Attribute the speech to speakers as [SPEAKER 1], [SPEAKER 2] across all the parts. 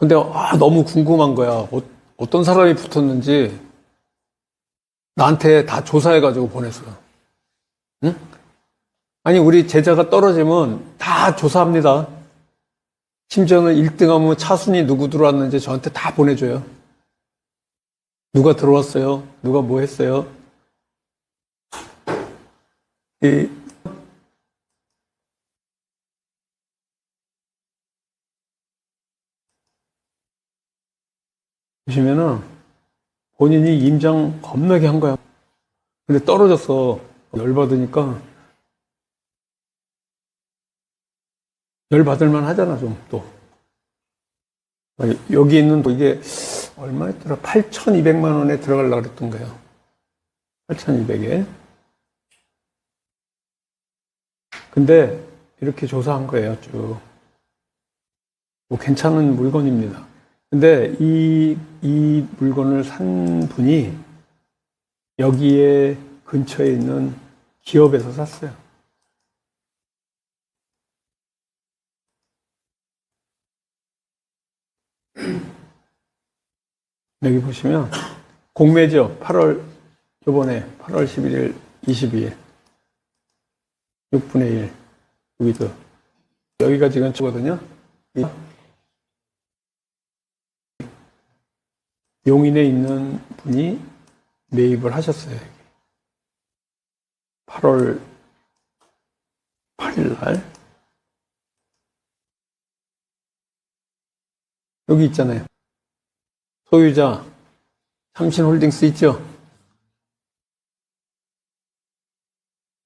[SPEAKER 1] 근데 아, 너무 궁금한 거야. 어, 어떤 사람이 붙었는지 나한테 다 조사해가지고 보냈어. 응? 아니, 우리 제자가 떨어지면 다 조사합니다. 심지어는 1등 하면 차순위 누구 들어왔는지 저한테 다 보내줘요. 누가 들어왔어요? 누가 뭐 했어요? 이 보시면은 본인이 임장 겁나게 한 거야. 근데 떨어졌어. 열받으니까 열받을만 하잖아, 좀 또. 여기 있는 이게 얼마였더라? 8,200만 원에 들어가려고 그랬던 거예요. 8,200에. 근데 이렇게 조사한 거예요, 쭉. 뭐 괜찮은 물건입니다. 근데 이, 이 물건을 산 분이 여기에 근처에 있는 기업에서 샀어요. 여기 보시면 공매죠. 8월 요번에 8월 11일, 22일 6분의 1 여기도 여기가 지금 거든요. 용인에 있는 분이 매입을 하셨어요. 8월 8일 날 여기 있잖아요. 소유자 삼신홀딩스 있죠?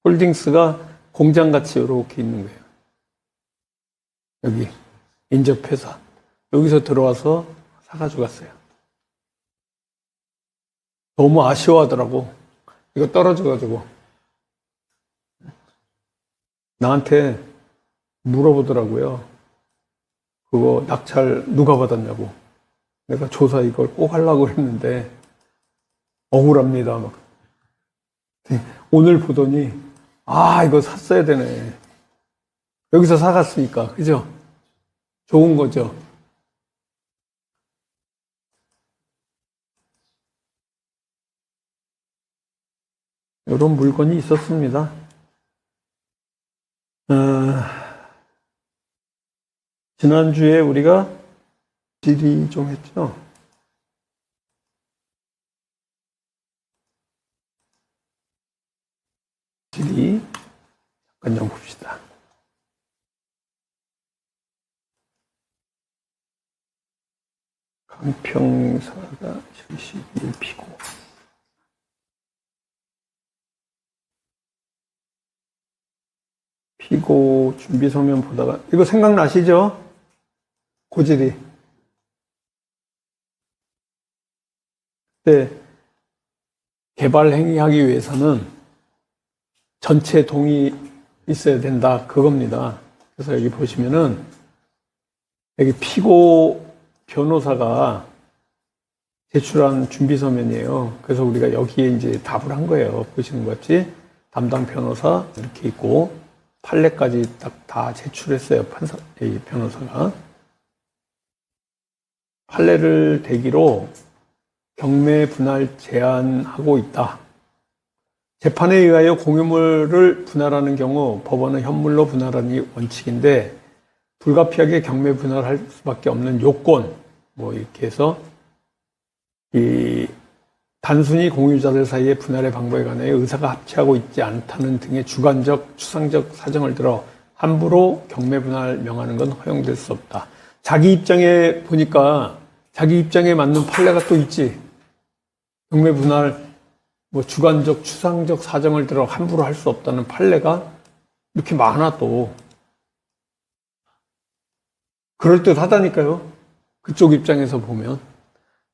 [SPEAKER 1] 홀딩스가 공장같이 이렇게 있는 거예요. 여기 인접회사 여기서 들어와서 사가지고 갔어요. 너무 아쉬워하더라고. 이거 떨어져가지고 나한테 물어보더라고요. 그거 낙찰 누가 받았냐고. 내가 조사 이걸 꼭 하려고 했는데 억울합니다. 막. 오늘 보더니 아 이거 샀어야 되네. 여기서 사갔으니까 그죠? 좋은 거죠. 이런 물건이 있었습니다. 어, 지난주에 우리가 질의 좀 했죠. 질의 잠깐 좀 봅시다. 강평사가 71 피고 피고 준비 서면 보다가 이거 생각나시죠? 고질이 때 개발 행위하기 위해서는 전체 동의 있어야 된다 그겁니다. 그래서 여기 보시면은 여기 피고 변호사가 제출한 준비 서면이에요. 그래서 우리가 여기에 이제 답을 한 거예요. 보시는 것 같이 담당 변호사 이렇게 있고 판례까지 딱 다 제출했어요. 판사, 이 변호사가. 판례를 대기로 경매 분할 제한하고 있다. 재판에 의하여 공유물을 분할하는 경우 법원은 현물로 분할하니 원칙인데 불가피하게 경매 분할할 수밖에 없는 요건 뭐 이렇게 해서 이 단순히 공유자들 사이의 분할의 방법에 관해 의사가 합치하고 있지 않다는 등의 주관적, 추상적 사정을 들어 함부로 경매 분할 명하는 건 허용될 수 없다. 자기 입장에 보니까 자기 입장에 맞는 판례가 또 있지. 경매 분할 뭐 주관적, 추상적 사정을 들어 함부로 할 수 없다는 판례가 이렇게 많아 또. 그럴듯 하다니까요. 그쪽 입장에서 보면.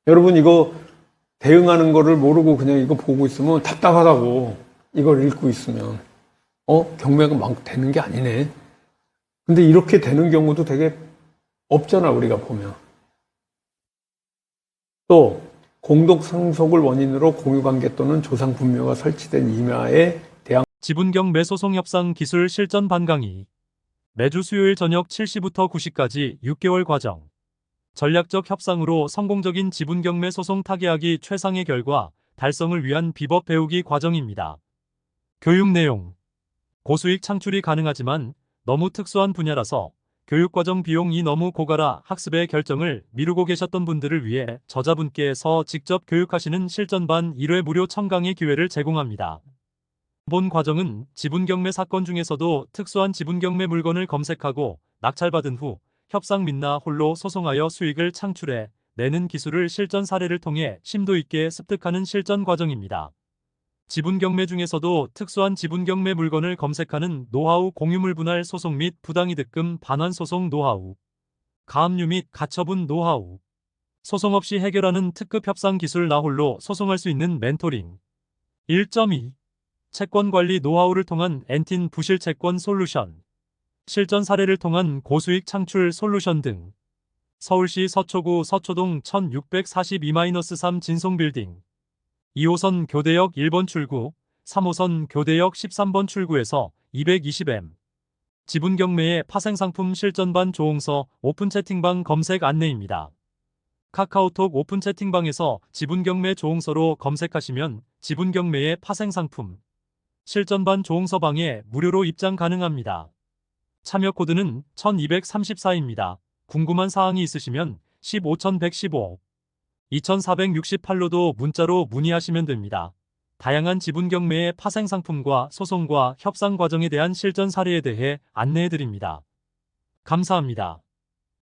[SPEAKER 1] 여러분 이거 대응하는 거를 모르고 그냥 이거 보고 있으면 답답하다고. 이걸 읽고 있으면. 어? 경매가 막 되는 게 아니네. 근데 이렇게 되는 경우도 되게 없잖아, 우리가 보면. 또, 공동 상속을 원인으로 공유관계 또는 조상 분묘가 설치된 임야에 대한
[SPEAKER 2] 지분경 매소송 협상 기술 실전 반강의 매주 수요일 저녁 7시부터 9시까지 6개월 과정 전략적 협상으로 성공적인 지분 경매 소송 타개하기 최상의 결과 달성을 위한 비법 배우기 과정입니다. 교육 내용 고수익 창출이 가능하지만 너무 특수한 분야라서 교육과정 비용이 너무 고가라 학습의 결정을 미루고 계셨던 분들을 위해 저자분께서 직접 교육하시는 실전반 1회 무료 청강의 기회를 제공합니다. 본 과정은 지분경매 사건 중에서도 특수한 지분경매 물건을 검색하고 낙찰받은 후 협상 및나 홀로 소송하여 수익을 창출해 내는 기술을 실전 사례를 통해 심도 있게 습득하는 실전 과정입니다. 지분 경매 중에서도 특수한 지분 경매 물건을 검색하는 노하우 공유물 분할 소송 및 부당이득금 반환 소송 노하우, 가압류 및 가처분 노하우, 소송 없이 해결하는 특급 협상 기술 나홀로 소송할 수 있는 멘토링. 1.2. 채권 관리 노하우를 통한 엔틴 부실 채권 솔루션. 실전 사례를 통한 고수익 창출 솔루션 등. 서울시 서초구 서초동 1642-3 진송빌딩. 2호선 교대역 1번 출구, 3호선 교대역 13번 출구에서 220M. 지분 경매의 파생상품 실전반 조홍서 오픈 채팅방 검색 안내입니다. 카카오톡 오픈 채팅방에서 지분 경매 조홍서로 검색하시면 지분 경매의 파생상품 실전반 조홍서방에 무료로 입장 가능합니다. 참여 코드는 1234입니다. 궁금한 사항이 있으시면 15115 2468로도 문자로 문의하시면 됩니다. 다양한 지분 경매의 파생 상품과 소송과 협상 과정에 대한 실전 사례에 대해 안내해 드립니다. 감사합니다.